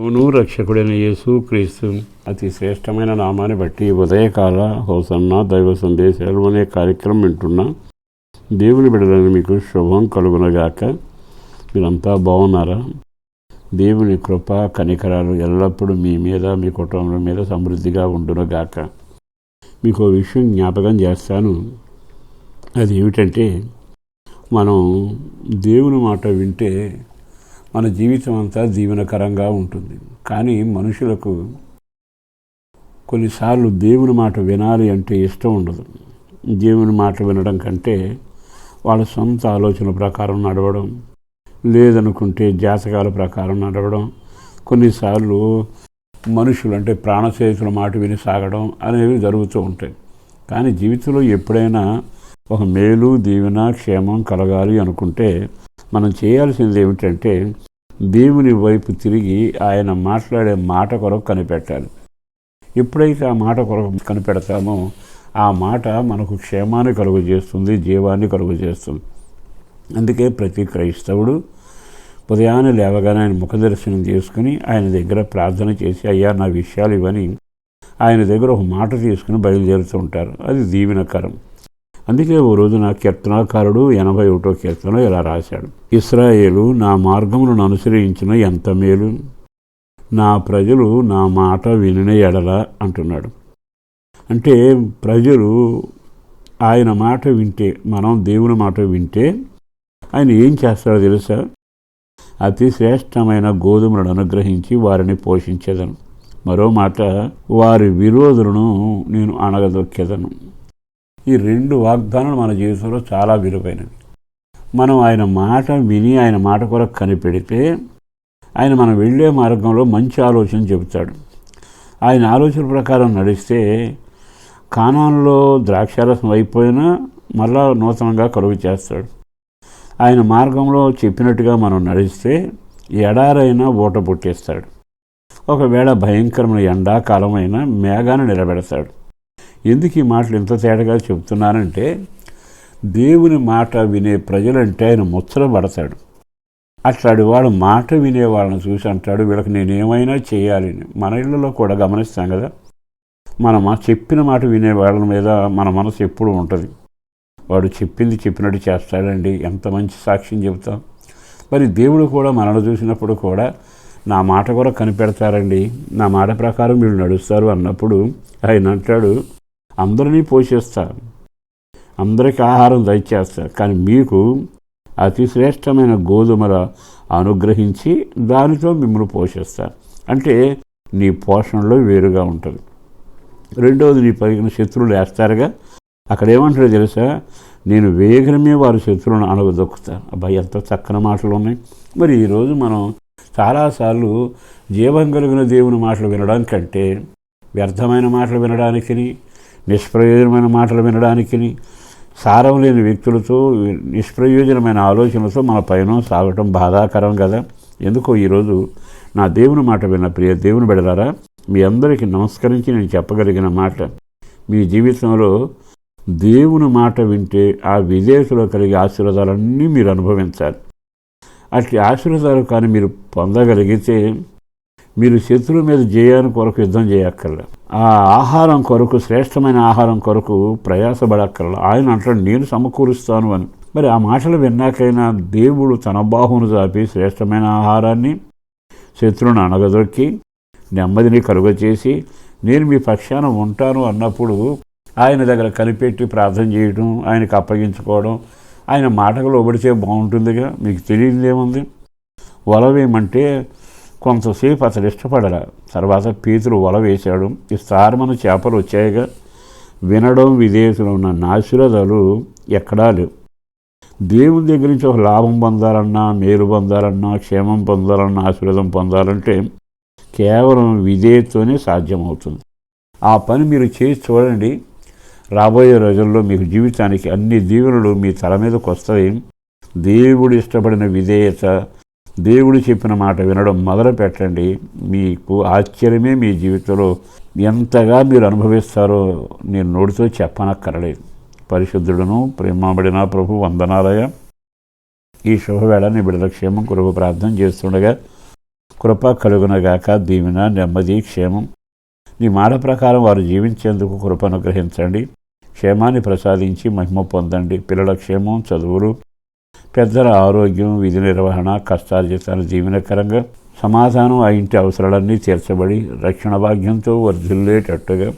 అవును రక్షకుడైన యేసు క్రీస్తు. అతి శ్రేష్టమైన నామాన్ని బట్టి ఉదయకాల హోసన్న దైవ సందేశాలు అనే కార్యక్రమం వింటున్నా. దేవుని బిడలని మీకు శుభం కలుగునగాక. మీరంతా బాగున్నారా? దేవుని కృప కనికరాలు ఎల్లప్పుడూ మీ మీద మీ కుటుంబం మీద సమృద్ధిగా ఉండునగాక. మీకు విషయం జ్ఞాపకం చేస్తాను. అది ఏమిటంటే మనం దేవుని మాట వింటే మన జీవితం అంతా దీవెనకరంగా ఉంటుంది. కానీ మనుషులకు కొన్నిసార్లు దేవుని మాట వినాలి అంటే ఇష్టం ఉండదు. దేవుని మాట వినడం కంటే వాళ్ళ సొంత ఆలోచన ప్రకారం నడవడం లేదనుకుంటే జాతకాల ప్రకారం నడవడం కొన్నిసార్లు మనుషులు అంటే ప్రాణచేతుల మాట విని సాగడం అనేవి జరుగుతూ ఉంటాయి. కానీ జీవితంలో ఎప్పుడైనా ఒక మేలు దీవెన క్షేమం కలగాలి అనుకుంటే మనం చేయాల్సింది ఏమిటంటే దేవుని వైపు తిరిగి ఆయన మాట్లాడే మాట కొరకు కనిపెట్టాలి. ఎప్పుడైతే ఆ మాట కొరకు కనిపెడతామో ఆ మాట మనకు క్షేమాన్ని కలుగు చేస్తుంది జీవాన్ని కలుగు చేస్తుంది. అందుకే ప్రతి క్రైస్తవుడు ఉదయాన్నే లేవగానే ఆయన ముఖదర్శనం చేసుకుని ఆయన దగ్గర ప్రార్థన చేసి అయ్యా నా విషయాలు ఇవని. ఆయన దగ్గర ఒక మాట తీసుకుని బయలుదేరుతూ ఉంటారు. అది దీవెనకరం. అందుకే ఓ రోజు నా కీర్తనాకారుడు ఎనభై ఒకటో కీర్తనలో ఇలా రాశాడు. ఇస్రాయేలు నా మార్గములను అనుసరించిన ఎంత మేలు? నా ప్రజలు నా మాట వినిన ఎడల అంటున్నాడు. అంటే ప్రజలు ఆయన మాట వింటే మనం దేవుని మాట వింటే ఆయన ఏం చేస్తాడో తెలుసా? అతి శ్రేష్టమైన గోధుమలను అనుగ్రహించి వారిని పోషించేదను. మరో మాట వారి విరోధులను నేను అణగదొక్కేదను. ఈ రెండు వాగ్దానాలు మన జీవితంలో చాలా విలువైనవి. మనం ఆయన మాట విని ఆయన మాట కొరకు కనిపెడితే ఆయన మనం వెళ్ళే మార్గంలో మంచి ఆలోచన చెబుతాడు. ఆయన ఆలోచన ప్రకారం నడిస్తే కానాల్లో ద్రాక్షారసం అయిపోయినా మళ్ళా నూతనంగా కలుగు చేస్తాడు. ఆయన మార్గంలో చెప్పినట్టుగా మనం నడిస్తే ఎడారైనా ఓట పుట్టేస్తాడు. ఒకవేళ భయంకరమైన ఎండాకాలమైనా మేఘాన్ని నిలబెడతాడు. ఎందుకు ఈ మాటలు ఇంత తేడాగా చెబుతున్నానంటే దేవుని మాట వినే ప్రజలంటే ఆయన ముచ్చట పడతాడు. అట్లాంటి వాడు మాట వినే వాళ్ళని చూసి అంటాడు వీళ్ళకి నేనేమైనా చేయాలి. మన ఇళ్ళలో కూడా గమనిస్తాం కదా. మన చెప్పిన మాట వినే వాళ్ళ మీద మన మనసు ఎప్పుడు ఉంటుంది. వాడు చెప్పింది చెప్పినట్టు చేస్తాడండి ఎంత మంచి సాక్ష్యం చెబుతాం. మరి దేవుడు కూడా మనల్ని చూసినప్పుడు కూడా నా మాట కూడా కనిపెడతారండి. నా మాట ప్రకారం వీళ్ళు నడుస్తారు అన్నప్పుడు ఆయన అంటాడు అందరినీ పోషిస్తా అందరికీ ఆహారం దయచేస్తా కానీ మీకు అతి శ్రేష్టమైన గోధుమల అనుగ్రహించి దానితో మిమ్మల్ని పోషిస్తా అంటే నీ పోషణలో వేరుగా ఉంటుంది. రెండవది నీ పైన శత్రువులు వేస్తారుగా అక్కడ ఏమంటాడో తెలుసా? నేను వేగనమే వారి శత్రువులను అణగదొక్కుతాను. అబ్బాయి ఎంత చక్కని మాటలు ఉన్నాయి. మరి ఈరోజు మనం చాలాసార్లు జీవం కలిగిన దేవుని మాటలు వినడానికంటే వ్యర్థమైన మాటలు వినడానికి నిష్ప్రయోజనమైన మాటలు వినడానికి సారం లేని వ్యక్తులతో నిష్ప్రయోజనమైన ఆలోచనలతో మన పైన సాగటం బాధాకరం కదా. ఎందుకో ఈరోజు నా దేవుని మాట విన్న ప్రియ దేవుని బిడలారా మీ అందరికీ నమస్కరించి నేను చెప్పగలిగిన మాట. మీ జీవితంలో దేవుని మాట వింటే ఆ విదేశంలో కలిగే ఆశీర్వాదాలన్నీ మీరు అనుభవించాలి. అట్టి ఆశీర్వాదాలు కానీ మీరు పొందగలిగితే మీరు శత్రువు మీద జయాన్ని కొరకు యుద్ధం చేయక్కర్లే ఆ ఆహారం కొరకు శ్రేష్టమైన ఆహారం కొరకు ప్రయాసపడక్కర్లా ఆయన అంటాడు నేను సమకూరుస్తాను అని. మరి ఆ మాటలు విన్నాకైనా దేవుడు తన బాహును చాపి శ్రేష్టమైన ఆహారాన్ని శత్రువును అణగదొక్కి నెమ్మదిని కలుగచేసి నేను మీ పక్షాన ఉంటాను అన్నప్పుడు ఆయన దగ్గర కనిపెట్టి ప్రార్థన చేయడం ఆయనకు అప్పగించుకోవడం ఆయన మాటకు లోబడితే బాగుంటుందిగా మీకు తెలియదేముంది వలవేమంటే కొంతసేపు అతడు ఇష్టపడరా తర్వాత పీతులు వల వేశాడు. ఈ చేపలు వచ్చాయిగా వినడం విదేశంలో ఉన్న నాశీర్వాదాలు ఎక్కడా లేవు. దేవుని దగ్గర నుంచి ఒక లాభం పొందాలన్నా మేలు పొందాలన్నా క్షేమం పొందాలన్నా ఆశీర్వాదం పొందాలంటే కేవలం విధేయతోనే సాధ్యమవుతుంది. ఆ పని మీరు చేసి చూడండి. రాబోయే రోజుల్లో మీకు జీవితానికి అన్ని దీవెనలు మీ తల మీదకి వస్తాయి దేవుడు ఇష్టపడిన విధేయత దేవుడు చెప్పిన మాట వినడం మొదలు పెట్టండి మీకు ఆశ్చర్యమే మీ జీవితంలో ఎంతగా మీరు అనుభవిస్తారో నేను నోటితో చెప్పనక్కరలేదు. పరిశుద్ధుడను ప్రేమాబడిన ప్రభు వందనాలయ. ఈ శుభవేళ నీ బిడ్డల కొరకు ప్రార్థన చేస్తుండగా కృప కలుగునగాక దీవెన నెమ్మది క్షేమం. నీ మాట ప్రకారం వారు జీవించేందుకు కృపను గ్రహించండి. క్షేమాన్ని ప్రసాదించి మహిమ పొందండి. పిల్లల క్షేమం చదువులు పెద్దల ఆరోగ్యం విధి నిర్వహణ కష్టార్జితాలు జీవనకరంగా. సమాధానం ఆ ఇంటి అవసరాలన్నీ తీర్చబడి రక్షణ భాగ్యంతో వర్ధిల్లేటట్టుగా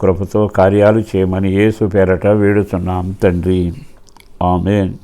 కృపతో కార్యాలు చేయమని ఏసు పేరట వేడుతున్నాం తండ్రి. ఆమెన్.